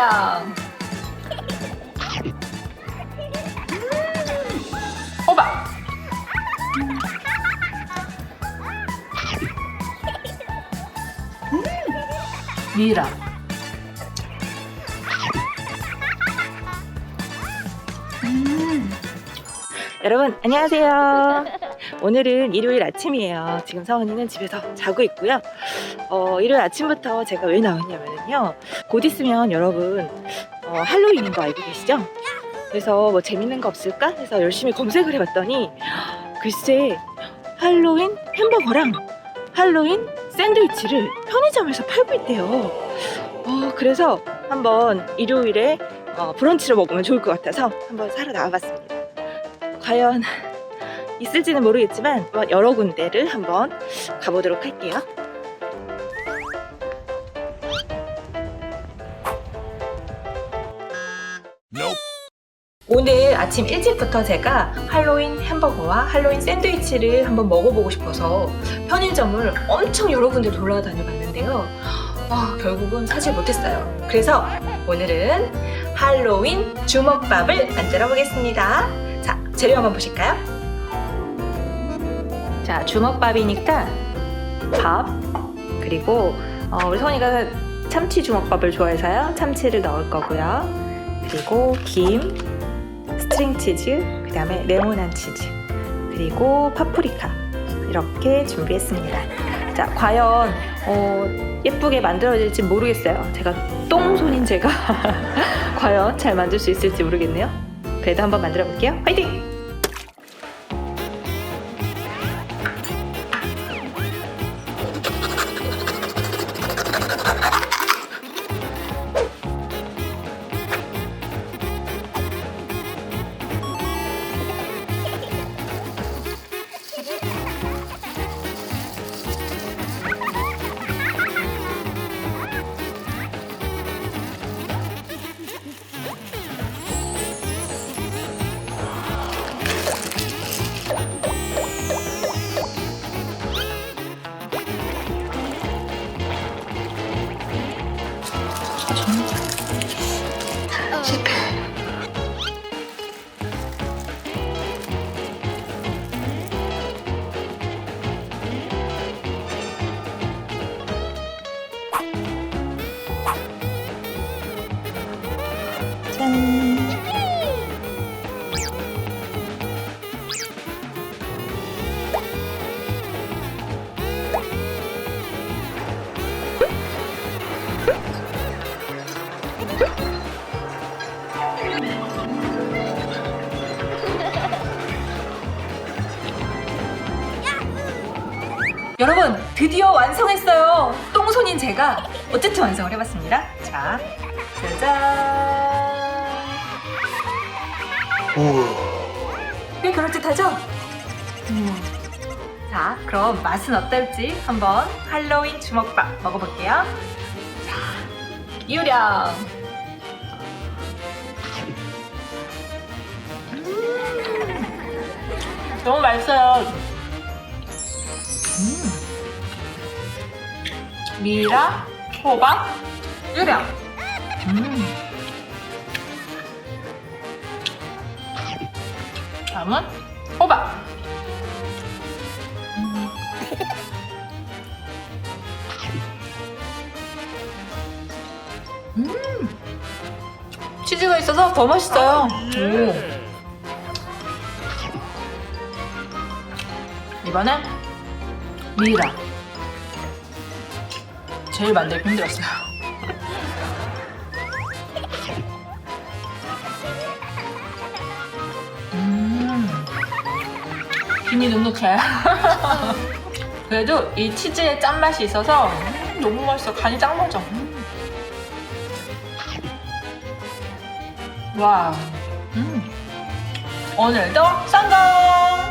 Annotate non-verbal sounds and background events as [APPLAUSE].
유령. 호박. 음, 미라. 음. 여러분 안녕하세요. 오늘은 일요일 아침이에요. 지금 서원이는 집에서 자고 있고요. 어, 일요일 아침부터 제가 왜 나왔냐면요. 곧 있으면 여러분 어, 할로윈인 거 알고 계시죠? 그래서 뭐 재밌는 거 없을까 해서 열심히 검색을 해봤더니 글쎄 할로윈 햄버거랑 할로윈 샌드위치를 편의점에서 팔고 있대요. 어, 그래서 한번 일요일에 어, 브런치를 먹으면 좋을 것 같아서 한번 사러 나와봤습니다. 과연 있을지는 모르겠지만 여러 군데를 한번 가보도록 할게요. 오늘 아침 일찍부터 제가 할로윈 햄버거와 할로윈 샌드위치를 한번 먹어보고 싶어서 편의점을 엄청 여러 군데 돌아다녀 봤는데요. 아, 결국은 사지 못했어요. 그래서 오늘은 할로윈 주먹밥을 만들어 보겠습니다. 자, 재료 한번 보실까요? 자, 주먹밥이니까 밥, 그리고 어, 우리 선이가 참치 주먹밥을 좋아해서요. 참치를 넣을 거고요. 그리고 김, 스트링 치즈, 그 다음에 레모난 치즈, 그리고 파프리카 이렇게 준비했습니다. 자, 과연 어, 예쁘게 만들어질지 모르겠어요. 제가 똥손인 제가 [LAUGHS] 과연 잘 만들 수 있을지 모르겠네요. 그래도 한번 만들어 볼게요. 화이팅! 여러분 드디어 완성했어요. 똥손인 제가 어쨌든 완성을 해봤습니다. 자, 짜잔. 꽤 그럴듯하죠? 음. 자, 그럼 맛은 어떨지 한번 할로윈 주먹밥 먹어볼게요. 자, 유령. 너무 맛있어요. 음. 미라, 호박, 유령. 음. 다음은 호박. 음. 음. 치즈가 있어서 더 맛있어요. 오. 이번엔 미라. 제일 만들기 힘들었어요. 음, 김이 눅눅해. [LAUGHS] 그래도 이 치즈의 짠맛이 있어서 음, 너무 맛있어. 간이 짱 맞아. 음. 와, 음. 오늘도 성공!